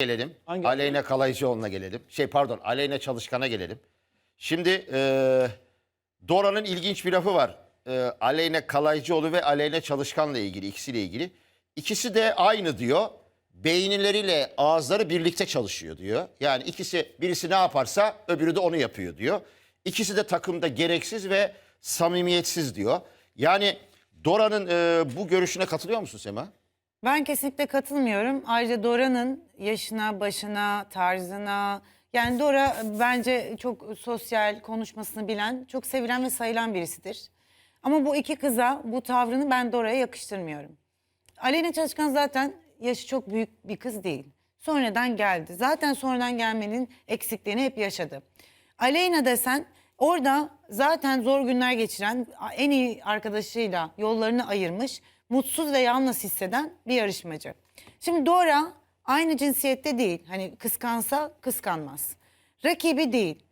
gelelim. Hangi- Aleyna Kalaycıoğlu'na gelelim. Şey pardon Aleyna Çalışkan'a gelelim. Şimdi e, Dora'nın ilginç bir lafı var. E, Aleyna Kalaycıoğlu ve Aleyna Çalışkan'la ilgili ikisiyle ilgili. İkisi de aynı diyor. Beynileriyle ağızları birlikte çalışıyor diyor. Yani ikisi birisi ne yaparsa öbürü de onu yapıyor diyor. İkisi de takımda gereksiz ve samimiyetsiz diyor. Yani Dora'nın e, bu görüşüne katılıyor musun Sema? Ben kesinlikle katılmıyorum. Ayrıca Dora'nın yaşına, başına, tarzına... Yani Dora bence çok sosyal, konuşmasını bilen, çok sevilen ve sayılan birisidir. Ama bu iki kıza bu tavrını ben Dora'ya yakıştırmıyorum. Aleyna Çalışkan zaten yaşı çok büyük bir kız değil. Sonradan geldi. Zaten sonradan gelmenin eksikliğini hep yaşadı. Aleyna desen orada zaten zor günler geçiren en iyi arkadaşıyla yollarını ayırmış, mutsuz ve yalnız hisseden bir yarışmacı. Şimdi Dora aynı cinsiyette değil. Hani kıskansa kıskanmaz. Rakibi değil.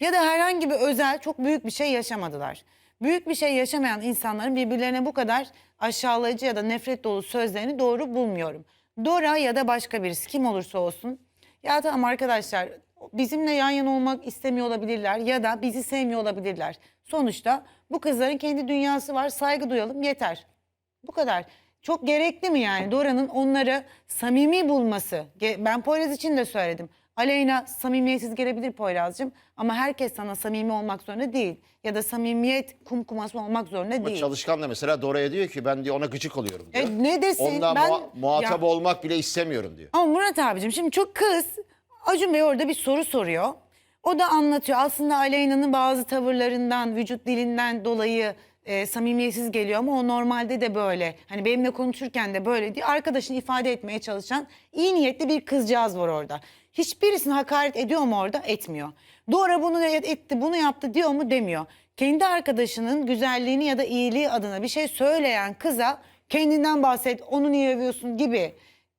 Ya da herhangi bir özel çok büyük bir şey yaşamadılar. Büyük bir şey yaşamayan insanların birbirlerine bu kadar aşağılayıcı ya da nefret dolu sözlerini doğru bulmuyorum. Dora ya da başka birisi kim olursa olsun. Ya tamam arkadaşlar bizimle yan yana olmak istemiyor olabilirler ya da bizi sevmiyor olabilirler. Sonuçta bu kızların kendi dünyası var saygı duyalım yeter. Bu kadar. Çok gerekli mi yani Dora'nın onları samimi bulması? Ben Poyraz için de söyledim. Aleyna samimiyetsiz gelebilir Poyraz'cığım ama herkes sana samimi olmak zorunda değil. Ya da samimiyet kumkuması olmak zorunda Ama değil. Çalışkan da mesela Dora'ya diyor ki ben diyor ona gıcık oluyorum diyor. E, ne desin? Ondan Ben- muha- muhatap Ya- olmak bile istemiyorum diyor. Ama Murat abicim şimdi çok kız Acun Bey orada bir soru soruyor. O da anlatıyor. Aslında Aleyna'nın bazı tavırlarından, vücut dilinden dolayı e, samimiyetsiz geliyor ama o normalde de böyle. Hani benimle konuşurken de böyle diye arkadaşını ifade etmeye çalışan iyi niyetli bir kızcağız var orada. Hiçbirisini hakaret ediyor mu orada? Etmiyor. Dora bunu etti, bunu yaptı diyor mu? Demiyor. Kendi arkadaşının güzelliğini ya da iyiliği adına bir şey söyleyen kıza kendinden bahset, onu niye övüyorsun gibi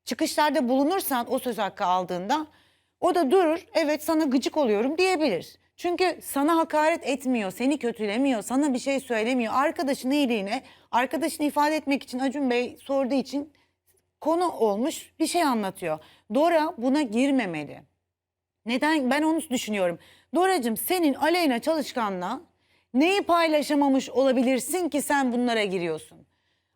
çıkışlarda bulunursan o söz hakkı aldığında o da durur evet sana gıcık oluyorum diyebilir. Çünkü sana hakaret etmiyor, seni kötülemiyor, sana bir şey söylemiyor. Arkadaşın iyiliğine, arkadaşını ifade etmek için Acun Bey sorduğu için konu olmuş bir şey anlatıyor. Dora buna girmemeli. Neden? Ben onu düşünüyorum. Doracığım senin Aleyna Çalışkan'la neyi paylaşamamış olabilirsin ki sen bunlara giriyorsun?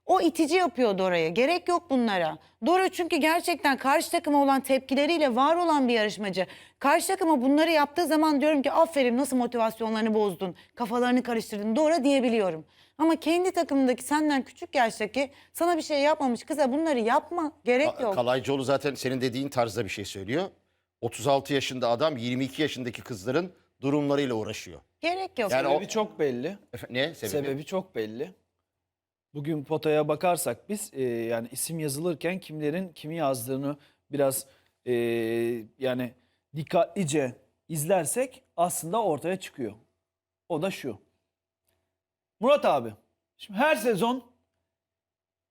O itici yapıyor Dora'ya. Gerek yok bunlara. Dora çünkü gerçekten karşı takıma olan tepkileriyle var olan bir yarışmacı. Karşı takıma bunları yaptığı zaman diyorum ki aferin nasıl motivasyonlarını bozdun, kafalarını karıştırdın Dora diyebiliyorum. Ama kendi takımındaki senden küçük yaştaki sana bir şey yapmamış kıza bunları yapma. Gerek yok. Kalaycıoğlu zaten senin dediğin tarzda bir şey söylüyor. 36 yaşında adam 22 yaşındaki kızların durumlarıyla uğraşıyor. Gerek yok. Yani o- Sebebi çok belli. Efe- ne sebebi? Sebebi çok belli. Bugün potaya bakarsak biz e, yani isim yazılırken kimlerin kimi yazdığını biraz e, yani dikkatlice izlersek aslında ortaya çıkıyor. O da şu. Murat abi, şimdi her sezon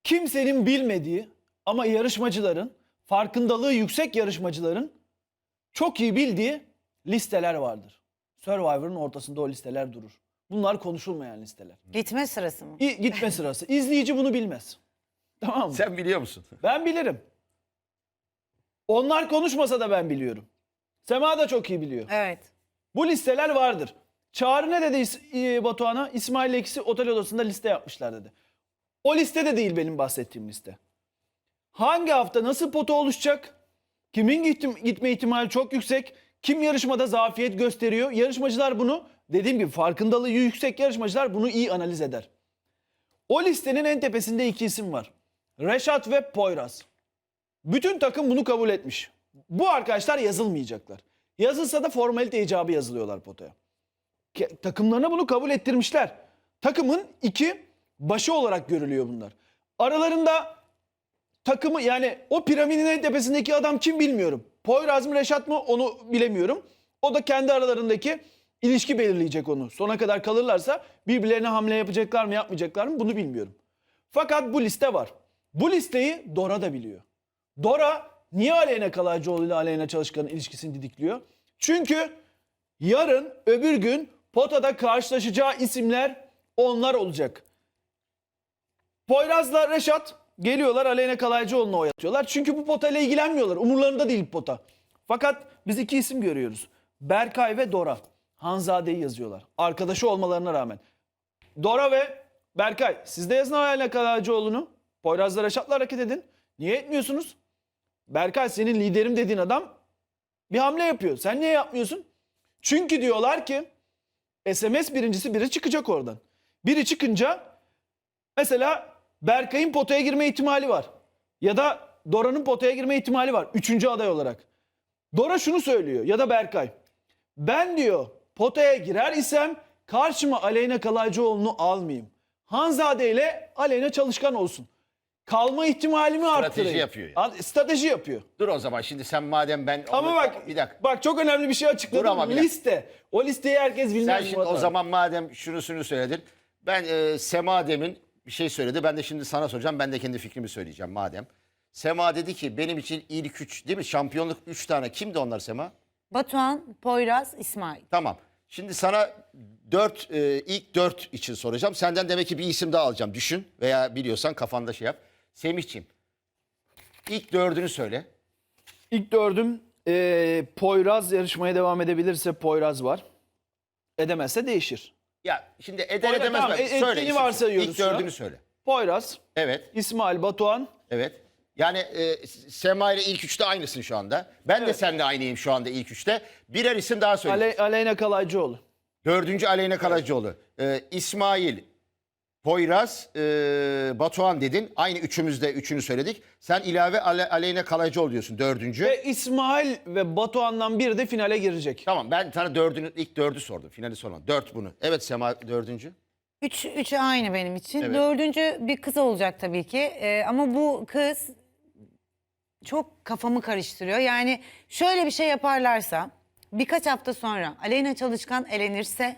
kimsenin bilmediği ama yarışmacıların, farkındalığı yüksek yarışmacıların çok iyi bildiği listeler vardır. Survivor'ın ortasında o listeler durur. Bunlar konuşulmayan listeler. Gitme sırası mı? İ- gitme sırası. İzleyici bunu bilmez. Tamam mı? Sen biliyor musun? Ben bilirim. Onlar konuşmasa da ben biliyorum. Sema da çok iyi biliyor. Evet. Bu listeler vardır. Çağrı ne dedi İs- e, Batuhan'a? İsmail Eksi otel odasında liste yapmışlar dedi. O liste de değil benim bahsettiğim liste. Hangi hafta nasıl pota oluşacak? Kimin gittim, gitme ihtimali çok yüksek? Kim yarışmada zafiyet gösteriyor? Yarışmacılar bunu dediğim gibi farkındalığı yüksek yarışmacılar bunu iyi analiz eder. O listenin en tepesinde iki isim var. Reşat ve Poyraz. Bütün takım bunu kabul etmiş. Bu arkadaşlar yazılmayacaklar. Yazılsa da formalite icabı yazılıyorlar potaya. Takımlarına bunu kabul ettirmişler. Takımın iki başı olarak görülüyor bunlar. Aralarında takımı yani o piramidin en tepesindeki adam kim bilmiyorum. Poyraz mı Reşat mı onu bilemiyorum. O da kendi aralarındaki ilişki belirleyecek onu. Sona kadar kalırlarsa birbirlerine hamle yapacaklar mı yapmayacaklar mı bunu bilmiyorum. Fakat bu liste var. Bu listeyi Dora da biliyor. Dora niye Aleyna Kalaycıoğlu ile Aleyna Çalışkan'ın ilişkisini didikliyor? Çünkü yarın öbür gün potada karşılaşacağı isimler onlar olacak. Poyraz'la Reşat geliyorlar Aleyna Kalaycıoğlu'na oy atıyorlar. Çünkü bu potayla ilgilenmiyorlar. Umurlarında değil pota. Fakat biz iki isim görüyoruz. Berkay ve Dora. Hanzade'yi yazıyorlar. Arkadaşı olmalarına rağmen. Dora ve Berkay siz de yazın Aleyna Kalaycıoğlu'nu. Poyraz'la Reşat'la hareket edin. Niye etmiyorsunuz? Berkay senin liderim dediğin adam bir hamle yapıyor. Sen niye yapmıyorsun? Çünkü diyorlar ki SMS birincisi biri çıkacak oradan. Biri çıkınca mesela Berkay'ın potaya girme ihtimali var. Ya da Dora'nın potaya girme ihtimali var. Üçüncü aday olarak. Dora şunu söylüyor ya da Berkay. Ben diyor potaya girer isem karşıma Aleyna Kalaycıoğlu'nu almayayım. Hanzade ile Aleyna Çalışkan olsun. Kalma ihtimalimi arttırayım. yapıyor yani. An- Strateji yapıyor. Dur o zaman şimdi sen madem ben... Ama onu- bak Bir dakika. bak çok önemli bir şey açıkladım. Dur ama bir dakika. Liste. O listeyi herkes Sen bilmez. şimdi Murat o zaman madem şunu şunu söyledin. Ben e, Sema demin bir şey söyledi. Ben de şimdi sana soracağım. Ben de kendi fikrimi söyleyeceğim madem. Sema dedi ki benim için ilk üç değil mi? Şampiyonluk üç tane. Kimdi onlar Sema? Batuhan, Poyraz, İsmail. Tamam. Şimdi sana dört, e, ilk dört için soracağım. Senden demek ki bir isim daha alacağım. Düşün veya biliyorsan kafanda şey yap. Semihciğim. ilk dördünü söyle. İlk dördüm eee, Poyraz yarışmaya devam edebilirse Poyraz var. Edemezse değişir. Ya şimdi eder Orada edemez. tamam, mi? e- söyle. ettiğini isim. varsayıyoruz İlk şu an. dördünü söyle. Poyraz, Evet. İsmail, Batuhan, Evet. Yani e, Sema ile ilk üçte aynısın şu anda. Ben de seninle aynıyım şu anda ilk üçte. Birer isim daha söyle. Ale- Aleyna Kalaycıoğlu. Dördüncü Aleyna Karacaoğlu. E, İsmail, Poyraz, e, Batuhan dedin. Aynı üçümüzde üçünü söyledik. Sen ilave Ale, Aleyna Karacaoğlu diyorsun dördüncü. Ve İsmail ve Batuhan'dan biri de finale girecek. Tamam ben sana dördünü, ilk dördü sordum. Finali sormadım. Dört bunu. Evet Sema dördüncü. Üç, üçü aynı benim için. Evet. Dördüncü bir kız olacak tabii ki. Ee, ama bu kız çok kafamı karıştırıyor. Yani şöyle bir şey yaparlarsa birkaç hafta sonra Aleyna Çalışkan elenirse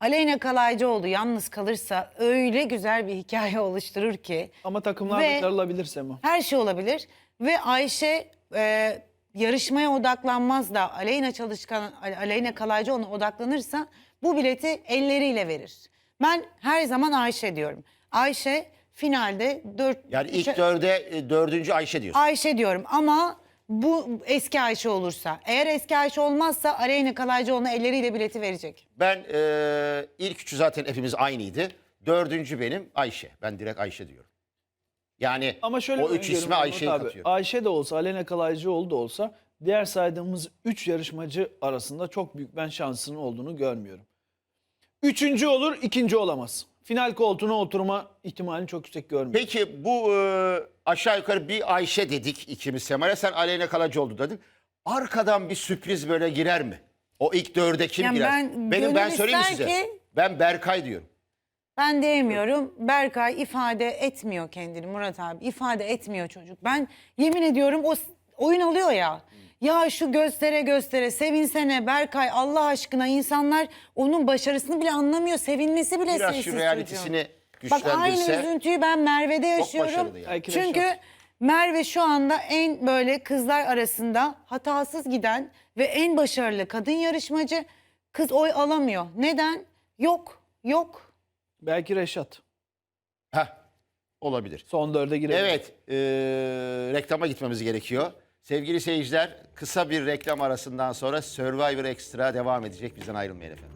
Aleyna Kalaycıoğlu yalnız kalırsa öyle güzel bir hikaye oluşturur ki Ama takımlar Ve- da darılabilir Sema. her şey olabilir. Ve Ayşe e, yarışmaya odaklanmaz da Aleyna Çalışkan, Aleyna Kalaycıoğlu'na odaklanırsa bu bileti elleriyle verir. Ben her zaman Ayşe diyorum. Ayşe finalde 4 Yani ilk dörde e, dördüncü Ayşe diyorsun. Ayşe diyorum ama bu eski Ayşe olursa eğer eski Ayşe olmazsa Aleyna Kalaycıoğlu'na elleriyle bileti verecek. Ben e, ilk üçü zaten hepimiz aynıydı. Dördüncü benim Ayşe. Ben direkt Ayşe diyorum. Yani Ama şöyle o bir üç öngörüm ismi var Ayşe'yi Murat abi. katıyor. Ayşe de olsa, Aleyna Kalaycıoğlu da olsa diğer saydığımız 3 yarışmacı arasında çok büyük ben şansının olduğunu görmüyorum. Üçüncü olur, ikinci olamaz. Final koltuğuna oturma ihtimalini çok yüksek görmüyorum. Peki bu e, aşağı yukarı bir Ayşe dedik ikimiz Sema'ya. Sen Aleyna Kalacıoğlu dedin. Arkadan bir sürpriz böyle girer mi? O ilk dörde kim Yani girer? ben- Benim ben gönül söyleyeyim mi ister size? ki- Ben Berkay diyorum. Ben diyemiyorum. Berkay ifade etmiyor kendini Murat abi. İfade etmiyor çocuk. Ben yemin ediyorum o s- oyun alıyor ya. Ya şu göstere göstere sevinsene Berkay Allah aşkına insanlar onun başarısını bile anlamıyor. Sevinmesi bile Biraz sessiz şu çocuğun. realitesini Bak aynı güçlendirse üzüntüyü ben Merve'de yaşıyorum. başarılı yani. Belki Çünkü. Merve şu anda en böyle kızlar arasında hatasız giden ve en başarılı kadın yarışmacı. Kız oy alamıyor. Neden? Yok. Yok. Belki Reşat. Heh, olabilir. Son dörde girebilir. Evet, e, reklama gitmemiz gerekiyor. Sevgili seyirciler, kısa bir reklam arasından sonra Survivor Extra devam edecek. Bizden ayrılmayın efendim.